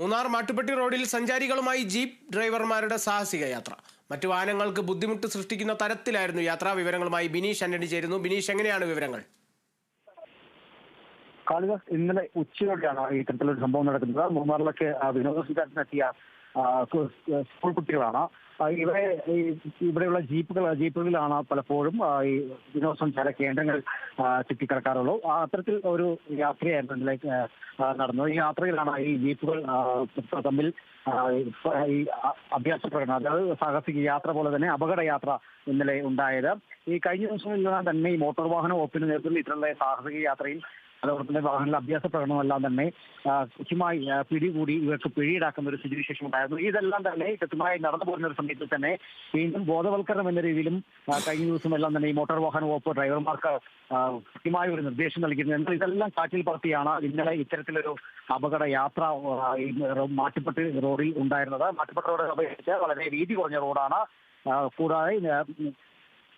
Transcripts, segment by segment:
മൂന്നാർ മാട്ടുപ്പെട്ടി റോഡിൽ സഞ്ചാരികളുമായി ജീപ്പ് ഡ്രൈവർമാരുടെ സാഹസിക യാത്ര. മറ്റു വാഹനങ്ങൾക്ക് ബുദ്ധിമുട്ട് സൃഷ്ടിക്കുന്ന തരത്തിലായിരുന്നു യാത്രാ വിവരങ്ങളുമായി ബിനീഷ് ആന്റണി ചേരുന്നു. ബിനീഷ് എങ്ങനെയാണ് വിവരങ്ങൾ? കാളിദാസ് ഇന്നലെ ഉച്ചയോടെയാണ് ഇത്തരത്തിലൊരു സംഭവം നടക്കുന്നത്. മൂന്നാറിലൊക്കെ വിനോദസഞ്ചാരത്തിനെത്തിയ സ്കൂൾ കുട്ടികളാണ്. ഇവിടെ ഇവിടെയുള്ള ജീപ്പുകൾ ജീപ്പുകളിലാണ് പലപ്പോഴും ഈ വിനോദസഞ്ചാര കേന്ദ്രങ്ങൾ ചുറ്റിക്കിടക്കാറുള്ളൂ അത്തരത്തിൽ ഒരു യാത്രയായിരുന്നു ഇന്നലെ നടന്നത്. ഈ യാത്രയിലാണ് ഈ ജീപ്പുകൾ തമ്മിൽ ഈ അഭ്യാസ പ്രകടനം അതായത് സാഹസിക യാത്ര പോലെ തന്നെ അപകട യാത്ര ഇന്നലെ ഉണ്ടായത്. ഈ കഴിഞ്ഞ ദിവസങ്ങളിൽ തന്നെ ഈ മോട്ടോർ വാഹന വകുപ്പിന് നേതൃത്വത്തിൽ ഇത്തരത്തിലുള്ള സാഹസിക യാത്രയിൽ അതോടൊപ്പം തന്നെ വാഹന അഭ്യാസ പ്രകടനമെല്ലാം തന്നെ കൃത്യമായി പിടികൂടി ഇവർക്ക് പിഴീടാക്കുന്ന ഒരു സ്ഥിതിവിശേഷം ഉണ്ടായിരുന്നു. ഇതെല്ലാം തന്നെ കൃത്യമായി നടന്നു പോകുന്ന ഒരു സമയത്ത് തന്നെ വീണ്ടും ബോധവൽക്കരണം എന്ന രീതിയിലും കഴിഞ്ഞ ദിവസം എല്ലാം തന്നെ ഈ മോട്ടോർ വാഹന വകുപ്പ് ഡ്രൈവർമാർക്ക് കൃത്യമായ ഒരു നിർദ്ദേശം നൽകിയിരുന്നു. എന്നാൽ ഇതെല്ലാം കാറ്റിൽ പറത്തിയാണ് ഇന്നലെ ഇത്തരത്തിലൊരു അപകട യാത്ര മാട്ടുപ്പെട്ടി റോഡിൽ ഉണ്ടായിരുന്നത്. മാട്ടുപ്പെട്ടി റോഡ് അപേക്ഷിച്ച് വളരെ വീതി കുറഞ്ഞ റോഡാണ്. കൂടാതെ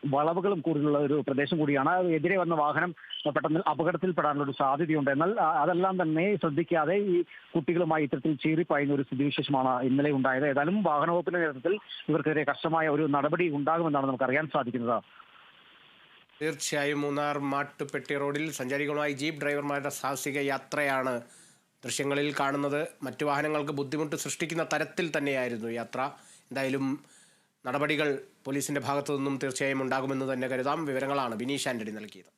വളവുകളും കൂടുതലുള്ള ഒരു പ്രദേശം കൂടിയാണ്. എതിരെ വന്ന വാഹനം പെട്ടെന്ന് അപകടത്തിൽപ്പെടാനുള്ള ഒരു സാധ്യതയുണ്ട്. എന്നാൽ അതെല്ലാം തന്നെ ശ്രദ്ധിക്കാതെ ഈ കുട്ടികളുമായി ഇത്തരത്തിൽ ചീറിപ്പായുന്ന ഒരു സ്ഥിതിവിശേഷമാണ് ഇന്നലെ ഉണ്ടായത്. ഏതായാലും വാഹനവകുപ്പിന്റെ നേതൃത്വത്തിൽ ഇവർക്കെതിരെ കർശനമായ ഒരു നടപടി ഉണ്ടാകുമെന്നാണ് നമുക്ക് അറിയാൻ സാധിക്കുന്നത്. തീർച്ചയായും മൂന്നാർ മാട്ടുപെട്ടി റോഡിൽ സഞ്ചാരികളുമായി ജീപ്പ് ഡ്രൈവർമാരുടെ സാഹസിക യാത്രയാണ് ദൃശ്യങ്ങളിൽ കാണുന്നത്. മറ്റു വാഹനങ്ങൾക്ക് ബുദ്ധിമുട്ട് സൃഷ്ടിക്കുന്ന തരത്തിൽ തന്നെയായിരുന്നു യാത്ര. എന്തായാലും നടപടികൾ പോലീസിന്റെ ഭാഗത്തു നിന്നും തീർച്ചയായും ഉണ്ടാകുമെന്ന് തന്നെ കരുതാം. വിവരങ്ങളാണ് ബിനീഷ് ആന്റണി നൽകിയത്.